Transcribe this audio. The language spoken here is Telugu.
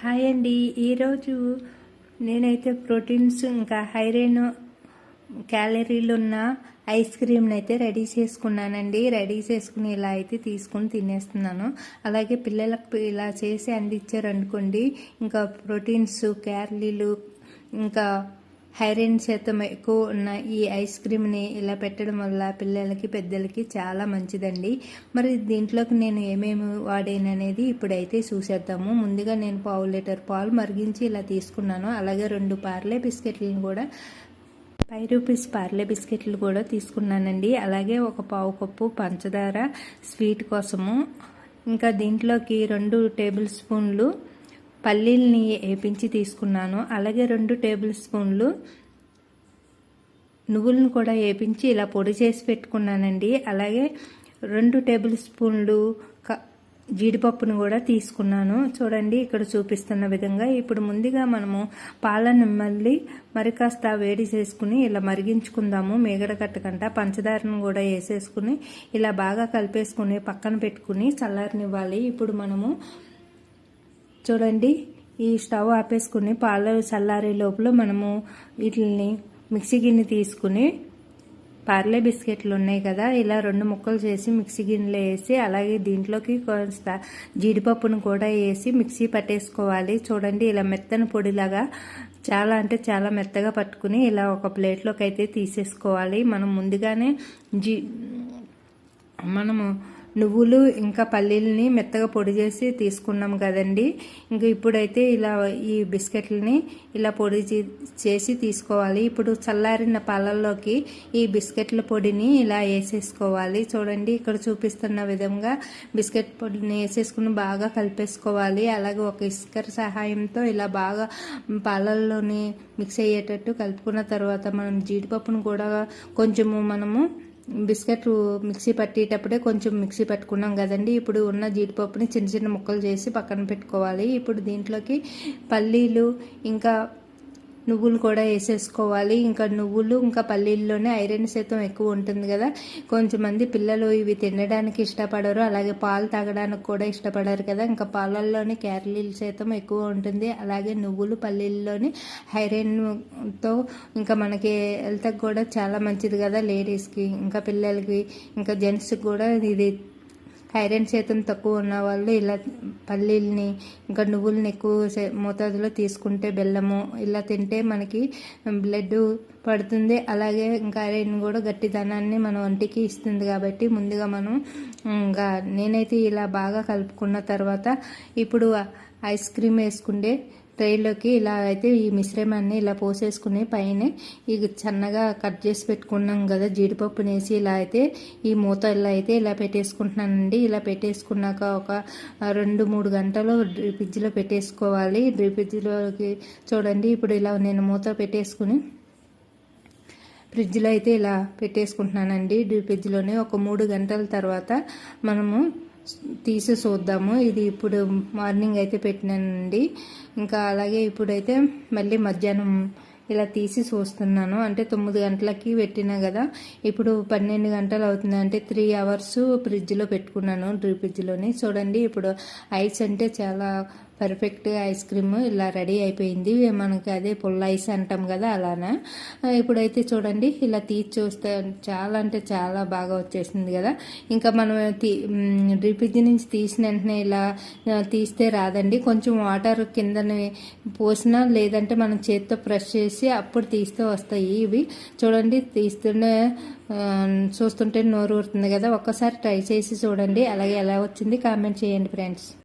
హాయ్ అండి. ఈరోజు నేనైతే ప్రోటీన్స్ ఇంకా హైరైన్ క్యాలరీలు ఉన్న ఐస్ క్రీమ్ని అయితే రెడీ చేసుకున్నానండి. రెడీ చేసుకుని ఇలా అయితే తీసుకుని తినేస్తున్నాను. అలాగే పిల్లలకు ఇలా చేసి అందించారు అనుకోండి ఇంకా ప్రోటీన్స్ క్యాలరీలు ఇంకా హైరైన్ శాతం ఎక్కువ ఉన్న ఈ ఐస్ క్రీమ్ని ఇలా పెట్టడం వల్ల పిల్లలకి పెద్దలకి చాలా మంచిదండి. మరి దీంట్లోకి నేను ఏమేమి వాడాను అనేది ఇప్పుడైతే చూసేద్దాము. ముందుగా నేను పావు లీటర్ పాలు మరిగించి ఇలా తీసుకున్నాను. అలాగే రెండు పార్లే బిస్కెట్లను కూడా ఫైవ్ రూపీస్ పార్లే బిస్కెట్లు కూడా తీసుకున్నానండి. అలాగే ఒక పావు కప్పు పంచదార స్వీట్ కోసము. ఇంకా దీంట్లోకి రెండు టేబుల్ స్పూన్లు పల్లీల్ని వేపించి తీసుకున్నాను. అలాగే రెండు టేబుల్ స్పూన్లు నువ్వులను కూడా వేపించి ఇలా పొడి చేసి పెట్టుకున్నానండి. అలాగే రెండు టేబుల్ స్పూన్లు జీడిపప్పును కూడా తీసుకున్నాను. చూడండి ఇక్కడ చూపిస్తున్న విధంగా ఇప్పుడు ముందుగా మనము పాలను మళ్ళీ మరి కాస్త వేడి చేసుకుని ఇలా మరిగించుకుందాము. మేగడ కట్టకంట పంచదారను కూడా వేసేసుకుని ఇలా బాగా కలిపేసుకుని పక్కన పెట్టుకుని చల్లారనివ్వాలి. ఇప్పుడు మనము చూడండి ఈ స్టవ్ ఆపేసుకుని పాలు చల్లారే లోపల మనము వీటిని మిక్సీ గిన్నె తీసుకుని పార్లే బిస్కెట్లు ఉన్నాయి కదా ఇలా రెండు ముక్కలు చేసి మిక్సీ గిన్నెలో వేసి అలాగే దీంట్లోకి కొంత జీడిపప్పును కూడా వేసి మిక్సీ పట్టేసుకోవాలి. చూడండి ఇలా మెత్తని పొడిలాగా చాలా అంటే చాలా మెత్తగా పట్టుకుని ఇలా ఒక ప్లేట్లోకి అయితే తీసేసుకోవాలి. మనం ముందుగానే జీ మనము నువ్వులు ఇంకా పల్లీలని మెత్తగా పొడి చేసి తీసుకున్నాం కదండి. ఇంకా ఇప్పుడైతే ఇలా ఈ బిస్కెట్లని ఇలా పొడి చేసి తీసుకోవాలి. ఇప్పుడు చల్లారిన పాలల్లోకి ఈ బిస్కెట్ల పొడిని ఇలా వేసేసుకోవాలి. చూడండి ఇక్కడ చూపిస్తున్న విధంగా బిస్కెట్ పొడిని వేసేసుకుని బాగా కలిపేసుకోవాలి. అలాగే ఒక ఇస్కర్ సహాయంతో ఇలా బాగా పాలల్లోని మిక్స్ అయ్యేటట్టు కలుపుకున్న తర్వాత మనం జీడిపప్పును కూడా కొంచెము మనము బిస్కెట్ మిక్సీ పట్టేటప్పుడే కొంచెం మిక్సీ పట్టుకున్నాం కదండి. ఇప్పుడు ఉన్న జీడిపప్పుని చిన్న చిన్న ముక్కలు చేసి పక్కన పెట్టుకోవాలి. ఇప్పుడు దీంట్లోకి పల్లీలు ఇంకా నువ్వులు కూడా వేసేసుకోవాలి. ఇంకా నువ్వులు ఇంకా పల్లీల్లోనే ఐరన్ శాతం ఎక్కువ ఉంటుంది కదా. కొంచెమంది పిల్లలు ఇవి తినడానికి ఇష్టపడరు. అలాగే పాలు తాగడానికి కూడా ఇష్టపడరు కదా. ఇంకా పాలల్లోనే క్యారలీల శాతం ఎక్కువ ఉంటుంది. అలాగే నువ్వులు పల్లీల్లోని ఐరన్తో ఇంకా మనకి హెల్త్కి కూడా చాలా మంచిది కదా. లేడీస్కి ఇంకా పిల్లలకి ఇంకా జెంట్స్కి కూడా ఇది ఐరన్ శాతం తక్కువ ఉన్న వాళ్ళు ఇలా పల్లీల్ని ఇంకా నువ్వుల్ని ఎక్కువ మోతాదులో తీసుకుంటే బెల్లము ఇలా తింటే మనకి బ్లడ్ పడుతుంది. అలాగే ఇంకా ఐరన్ కూడా గట్టిదనాన్ని మన ఒంటికి ఇస్తుంది కాబట్టి ముందుగా మనం ఇంకా నేనైతే ఇలా బాగా కలుపుకున్న తర్వాత ఇప్పుడు ఐస్ క్రీమ్ వేసుకుంటే ట్రైలోకి ఇలా అయితే ఈ మిశ్రమాన్ని ఇలా పోసేసుకుని పైన ఇక సన్నగా కట్ చేసి పెట్టుకున్నాం కదా జీడిపప్పుని వేసి ఇలా అయితే ఈ మూత ఇలా అయితే ఇలా పెట్టేసుకుంటున్నానండి. ఇలా పెట్టేసుకున్నాక ఒక రెండు మూడు గంటలు ఫ్రిడ్జ్లో పెట్టేసుకోవాలి. డ్రిపిజ్లోకి చూడండి. ఇప్పుడు ఇలా నేను మూత పెట్టేసుకుని ఫ్రిడ్జ్లో అయితే ఇలా పెట్టేసుకుంటున్నానండి. ఫ్రిడ్జ్లోనే ఒక మూడు గంటల తర్వాత మనము తీసి చూద్దాము. ఇది ఇప్పుడు మార్నింగ్ అయితే పెట్టినానండి. ఇంకా అలాగే ఇప్పుడైతే మళ్ళీ మధ్యాహ్నం ఇలా తీసి చూస్తున్నాను. అంటే తొమ్మిది గంటలకి పెట్టినా కదా. ఇప్పుడు పన్నెండు గంటలు అవుతుంది అంటే త్రీ అవర్స్ ఫ్రిడ్జ్లో పెట్టుకున్నాను. డ్రీ ఫ్రిడ్జ్లోని చూడండి ఇప్పుడు ఐస్ అంటే చాలా పర్ఫెక్ట్గా ఐస్ క్రీమ్ ఇలా రెడీ అయిపోయింది. మనకి అదే పుల్ల ఐస్ అంటాం కదా అలానా. ఇప్పుడైతే చూడండి ఇలా తీసి చూస్తే చాలా అంటే చాలా బాగా వచ్చేసింది కదా. ఇంకా మనం తీ డ్రిపిజ్ నుంచి తీసిన వెంటనే ఇలా తీస్తే రాదండి. కొంచెం వాటర్ కిందని పోసినా లేదంటే మనం చేత్తో ప్రెస్ చేసి అప్పుడు తీస్తే వస్తాయి ఇవి. చూడండి తీస్తుంటే చూస్తుంటే నోరు ఊరుతుంది కదా. ఒక్కసారి ట్రై చేసి చూడండి అలాగే ఎలా వచ్చింది కామెంట్ చేయండి ఫ్రెండ్స్.